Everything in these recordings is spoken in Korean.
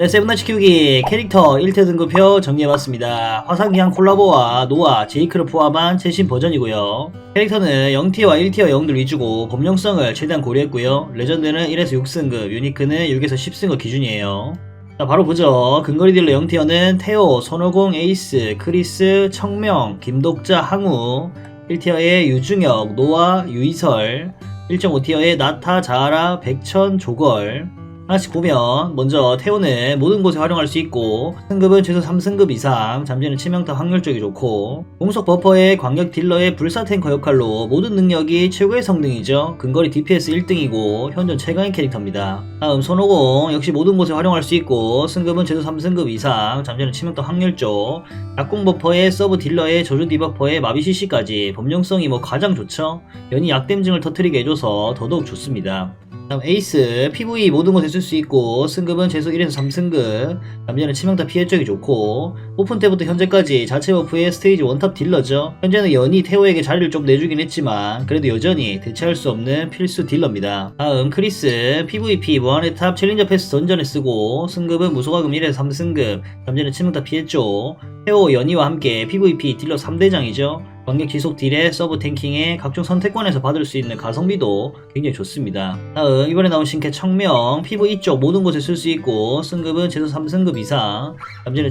네, 세븐나치 키우기 캐릭터 1태 등급표 정리해봤습니다. 화상기한 콜라보와 노아, 제이크를 포함한 최신 버전이고요. 캐릭터는 0티어와 1티어 영들 위주고 범용성을 최대한 고려했고요. 레전드는 1에서 6승급, 유니크는 6에서 10승급 기준이에요. 자, 바로 보죠. 근거리 딜러 0티어는 태호, 손오공, 에이스, 크리스, 청명, 김독자, 항우 1티어의 유중혁, 노아, 유이설 1.5티어의 나타, 자하라, 백천, 조걸 하나씩 보면 먼저 태오는 모든 곳에 활용할 수 있고 승급은 최소 3승급 이상 잠재는 치명타 확률 쪽이 좋고 공속 버퍼의 광역 딜러의 불사 탱커 역할로 모든 능력이 최고의 성능이죠. 근거리 DPS 1등이고 현존 최강의 캐릭터입니다. 다음 손오공 역시 모든 곳에 활용할 수 있고 승급은 최소 3승급 이상 잠재는 치명타 확률 쪽 약공 버퍼의 서브 딜러의 저주 디버퍼의 마비 CC까지 범용성이 뭐 가장 좋죠. 연이 약댐증을 터트리게 해줘서 더더욱 좋습니다 다음 에이스 PV 모든 곳에 쓸 수 있고 승급은 최소 1에서 3승급. 남자는 치명타 피해 쪽이 좋고 오픈 때부터 현재까지 자체 버프의 스테이지 원탑 딜러죠. 현재는 연이 태호에게 자리를 좀 내주긴 했지만 그래도 여전히 대체할 수 없는 필수 딜러입니다. 다음 크리스 PVP 무한의 탑 챌린저 패스 던전에 쓰고 승급은 무소가금 1에서 3승급. 남자는 치명타 피해 쪽 태호 연이와 함께 PVP 딜러 3대장이죠 광역 지속 딜에 서브 탱킹에 각종 선택권에서 받을 수 있는 가성비도 굉장히 좋습니다. 다음 이번에 나온 신캐 청명 PV 쪽 모든 곳에 쓸 수 있고 승급은 최소 3승급 이상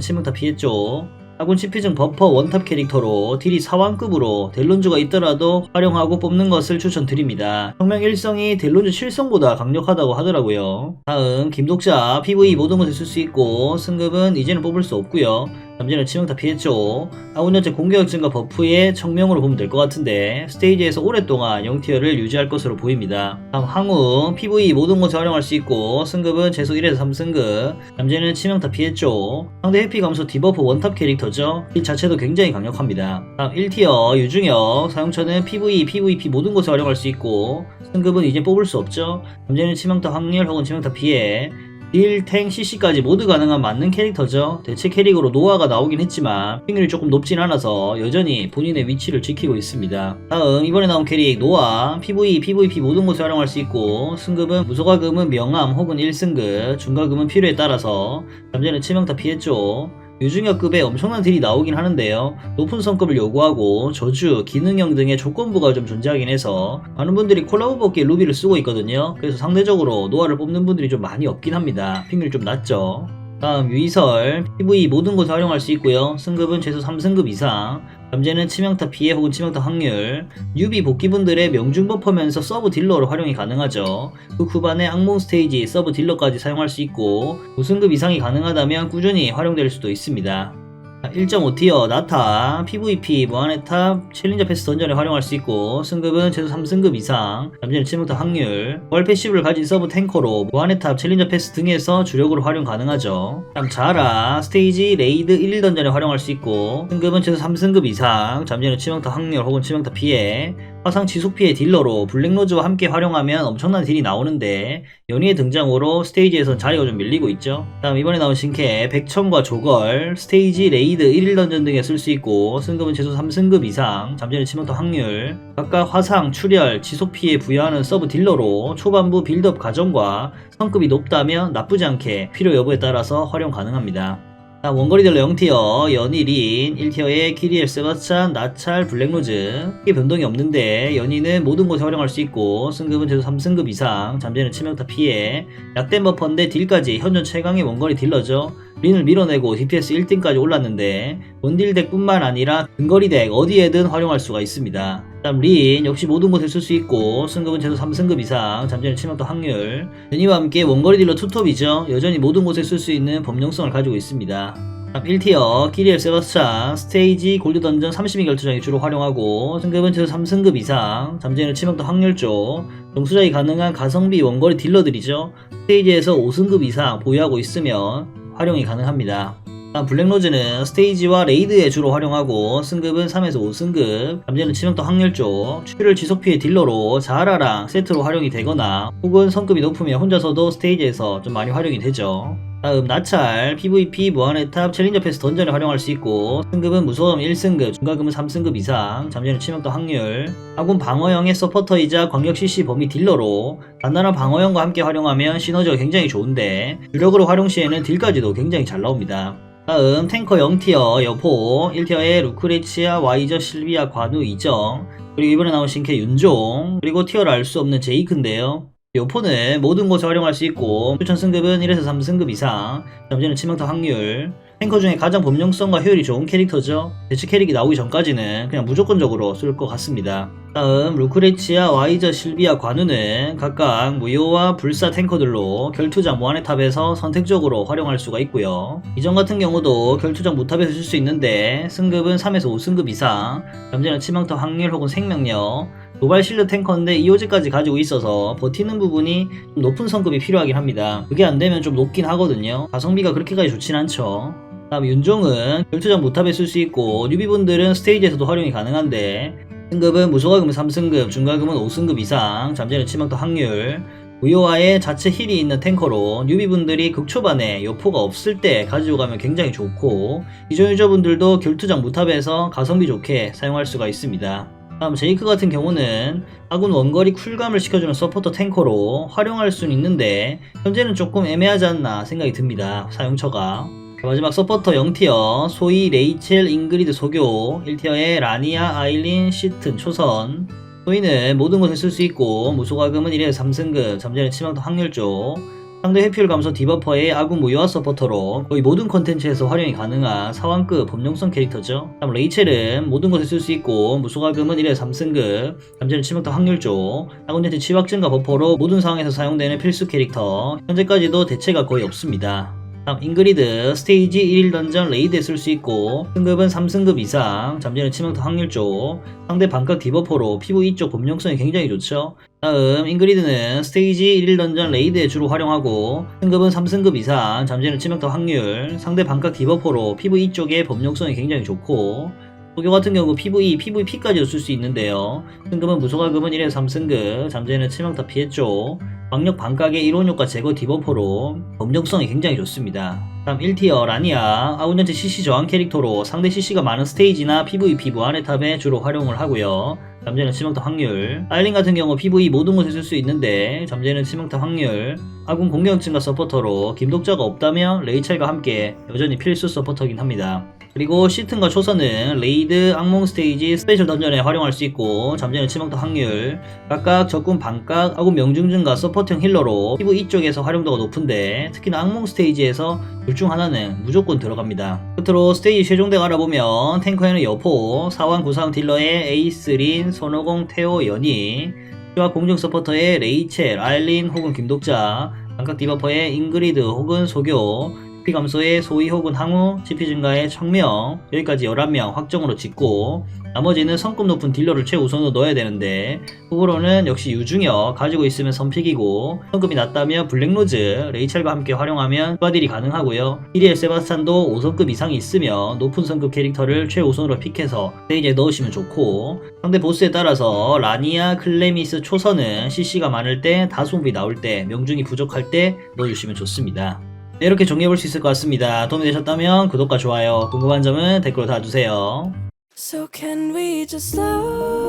치명타 피해 쪽 아군 치피증 버퍼 원탑 캐릭터로 딜이 사왕급으로 델론즈가 있더라도 활용하고 뽑는 것을 추천드립니다. 청명 1성이 델론즈 7성보다 강력하다고 하더라고요. 다음 김독자 PV 모든 곳에 쓸 수 있고 승급은 이제는 뽑을 수 없고요. 남자는 치명타 피했죠. 아군 전체 공격 증가 버프의 청명으로 보면 될 것 같은데 스테이지에서 오랫동안 0티어를 유지할 것으로 보입니다. 다음 항우 PV 모든 곳에 활용할 수 있고 승급은 최소 1에서 3승급 남자는 치명타 피했죠. 상대 해피 감소 디버프 원탑 캐릭터죠. 이 자체도 굉장히 강력합니다. 다음 1티어 유중혁 사용처는 PV, PVP 모든 곳에 활용할 수 있고 승급은 이제 뽑을 수 없죠. 남자는 치명타 확률 혹은 치명타 피해 딜, 탱, CC까지 모두 가능한 맞는 캐릭터죠. 대체 캐릭으로 노아가 나오긴 했지만 확률이 조금 높진 않아서 여전히 본인의 위치를 지키고 있습니다. 다음 이번에 나온 캐릭 노아 PV, PVP 모든 곳에 활용할 수 있고 승급은 무소가금은 명암 혹은 1승급 중가금은 필요에 따라서 남자는 치명타 피했죠. 유중혁급에 엄청난 딜이 나오긴 하는데요. 높은 성급을 요구하고 저주, 기능형 등의 조건부가 좀 존재하긴 해서 많은 분들이 콜라보 뽑기에 루비를 쓰고 있거든요. 그래서 상대적으로 노아를 뽑는 분들이 좀 많이 없긴 합니다. 핑률 좀 낮죠. 다음 유이설, PV 모든 곳에 활용할 수 있고요. 승급은 최소 3승급 이상, 잠재는 치명타 피해 혹은 치명타 확률, 뉴비 복귀분들의 명중 버퍼면서 서브 딜러로 활용이 가능하죠. 그 후반에 악몽 스테이지 서브 딜러까지 사용할 수 있고 5승급 이상이 가능하다면 꾸준히 활용될 수도 있습니다. 1.5티어 나타 PVP 무한의 탑 챌린저 패스 던전에 활용할 수 있고 승급은 최소 3승급 이상 남자는 치명타 확률. 월 패시브를 가진 서브 탱커로 무한의 탑 챌린저 패스 등에서 주력으로 활용 가능하죠. 다음 자라 스테이지 레이드 1 던전에 활용할 수 있고 승급은 최소 3승급 이상 잠재는 치명타 확률 혹은 치명타 피해 화상 지속 피해 딜러로 블랙로즈와 함께 활용하면 엄청난 딜이 나오는데 연희의 등장으로 스테이지에선 자리가 좀 밀리고 있죠. 다음 이번에 나온 신캐 백천과 조걸 스테이지 레이드 1일 던전 등에 쓸 수 있고 승급은 최소 3승급 이상 잠재는 치명타 확률 각각 화상, 출혈, 지속 피해 부여하는 서브 딜러로 초반부 빌드업 과정과 성급이 높다면 나쁘지 않게 필요 여부에 따라서 활용 가능합니다 자, 원거리 딜러 0티어, 연일인, 1티어의 키리엘, 세바스찬, 나찰, 블랙로즈. 크게 변동이 없는데 연인은 모든 곳에 활용할 수 있고 승급은 최소 3승급 이상, 잠재는 치명타 피해. 약댐 버퍼인데 딜까지 현존 최강의 원거리 딜러죠. 린을 밀어내고 DPS 1등까지 올랐는데 원딜 덱뿐만 아니라 근거리 덱 어디에든 활용할 수가 있습니다 다음 린 역시 모든 곳에 쓸 수 있고 승급은 최소 3승급 이상 잠재는 치명타 확률. 연이와 함께 원거리 딜러 투톱이죠. 여전히 모든 곳에 쓸 수 있는 범용성을 가지고 있습니다. 다음 1티어 키리엘 세바스찬 스테이지 골드 던전 32 결투장에 주로 활용하고 승급은 최소 3승급 이상 잠재는 치명타 확률 쪽 정수작이 가능한 가성비 원거리 딜러들이죠. 스테이지에서 5승급 이상 보유하고 있으면 활용이 가능합니다 블랙로즈는 스테이지와 레이드에 주로 활용하고 승급은 3에서 5승급 잠재는 치명타 확률 쪽 출혈 지속 피해 딜러로 자하라랑 세트로 활용이 되거나 혹은 성급이 높으면 혼자서도 스테이지에서 좀 많이 활용이 되죠 다음 나찰, PVP, 무한의 탑, 챌린저 패스 던전에 활용할 수 있고 승급은 무소음 1승급, 중과금은 3승급 이상, 잠재는 치명도 확률 아군 방어형의 서포터이자 광역 CC 범위 딜러로 단단한 방어형과 함께 활용하면 시너지가 굉장히 좋은데 주력으로 활용 시에는 딜까지도 굉장히 잘 나옵니다. 다음 탱커 0티어 여포 1티어의 루크레치아, 와이저, 실비아, 관우, 이정. 그리고 이번에 나온 신캐 윤종. 그리고 티어를 알 수 없는 제이크인데요. 요포는 모든 곳에 활용할 수 있고 추천 승급은 1에서 3승급 이상 잠재는 치명타 확률 탱커 중에 가장 범용성과 효율이 좋은 캐릭터죠 대체 캐릭이 나오기 전까지는 그냥 무조건적으로 쓸 것 같습니다 다음 루크레치아, 와이저, 실비아, 관우는 각각 무효와 불사 탱커들로 결투장 무한의 탑에서 선택적으로 활용할 수가 있고요 이전 같은 경우도 결투장 무탑에서 쓸 수 있는데 승급은 3에서 5승급 이상 잠재는 치명타 확률 혹은 생명력 도발 실드 탱커인데 2호제까지 가지고 있어서 버티는 부분이 좀 높은 성급이 필요하긴 합니다. 그게 안 되면 좀 높긴 하거든요. 가성비가 그렇게까지 좋진 않죠. 다음 윤종은 결투장 무탑에 쓸 수 있고 뉴비분들은 스테이지에서도 활용이 가능한데 승급은 무소가금은 3승급, 중가금은 5승급 이상, 잠재는 치명타 확률 무효화에 자체 힐이 있는 탱커로 뉴비분들이 극초반에 여포가 없을 때 가지고 가면 굉장히 좋고 기존 유저분들도 결투장 무탑에서 가성비 좋게 사용할 수가 있습니다. 다음 제이크 같은 경우는 아군 원거리 쿨감을 시켜주는 서포터 탱커로 활용할 수는 있는데 현재는 조금 애매하지 않나 생각이 듭니다. 사용처가. 마지막 서포터 0티어 소이 레이첼 잉그리드 소교 1티어의 라니아 아일린 시튼 초선 소이는 모든 곳에 쓸 수 있고 무소가금은 1에서 3승급 잠재는 치명타 확률 쪽 상대 회피율 감소 디버퍼의 아군 무효화 서포터로 거의 모든 컨텐츠에서 활용이 가능한 사왕급 범용성 캐릭터죠. 다음 레이첼은 모든 곳에 쓸 수 있고 무소가금은 1에 3승급, 잠재는 치명타 확률 쪽, 아군한테 치박 증가 버퍼로 모든 상황에서 사용되는 필수 캐릭터, 현재까지도 대체가 거의 없습니다. 다음 잉그리드 스테이지 1일 던전 레이드에 쓸 수 있고 승급은 3승급 이상 잠재는 치명타 확률 쪽 상대 반각 디버퍼로 PV 쪽 범용성이 굉장히 좋죠. 다음 잉그리드는 스테이지 1일 던전 레이드에 주로 활용하고 승급은 3승급 이상 잠재는 치명타 확률 상대 반각 디버퍼로 PV 쪽의 범용성이 굉장히 좋고 소교 같은 경우 PV, PVP까지도 쓸수 있는데요 승급은 무소가금은 1에서 3승급 잠재는 치명타 쪽 광역 반각의 이론 효과 제거 디버퍼로 범용성이 굉장히 좋습니다. 다음 1티어 라니아 아웃전체 CC 저항 캐릭터로 상대 CC가 많은 스테이지나 PVP 무한의 탑에 주로 활용을 하고요. 잠재는 치명타 확률 아일린 같은 경우 PV 모든 곳에 쓸 수 있는데 잠재는 치명타 확률 아군 공격 증가 서포터로 김독자가 없다면 레이첼과 함께 여전히 필수 서포터긴 합니다. 그리고 시튼과 초선은 레이드, 악몽 스테이지, 스페셜 던전에 활용할 수 있고 잠재는 치명타 확률 각각 적군 반각, 아군 명중증과 서포트형 힐러로 피부 이쪽에서 활용도가 높은데 특히나 악몽 스테이지에서 둘 중 하나는 무조건 들어갑니다. 끝으로 스테이지 최종덱 알아보면 탱커에는 여포, 사왕 구상 딜러의 에이스 린, 손오공, 테오, 연희 와 공중 서포터의 레이첼, 아일린 혹은 김독자 반각 디버퍼의 잉그리드 혹은 소교 GP 감소의 소위 혹은 항우, GP 증가의 청명 여기까지 11명 확정으로 짓고 나머지는 성급 높은 딜러를 최우선으로 넣어야 되는데 후보로는 역시 유중혁 가지고 있으면 선픽이고 성급이 낮다면 블랙로즈, 레이첼과 함께 활용하면 추가딜이 가능하고요. 히리엘 세바스찬도 5성급 이상이 있으면 높은 성급 캐릭터를 최우선으로 픽해서 스테이지에 넣으시면 좋고 상대 보스에 따라서 라니아, 클레미스, 초선은 CC가 많을 때 다수업이 나올 때 명중이 부족할 때 넣어주시면 좋습니다 네, 이렇게 정리해볼 수 있을 것 같습니다. 도움이 되셨다면 구독과 좋아요, 궁금한 점은 댓글로 달아주세요. So can we just slow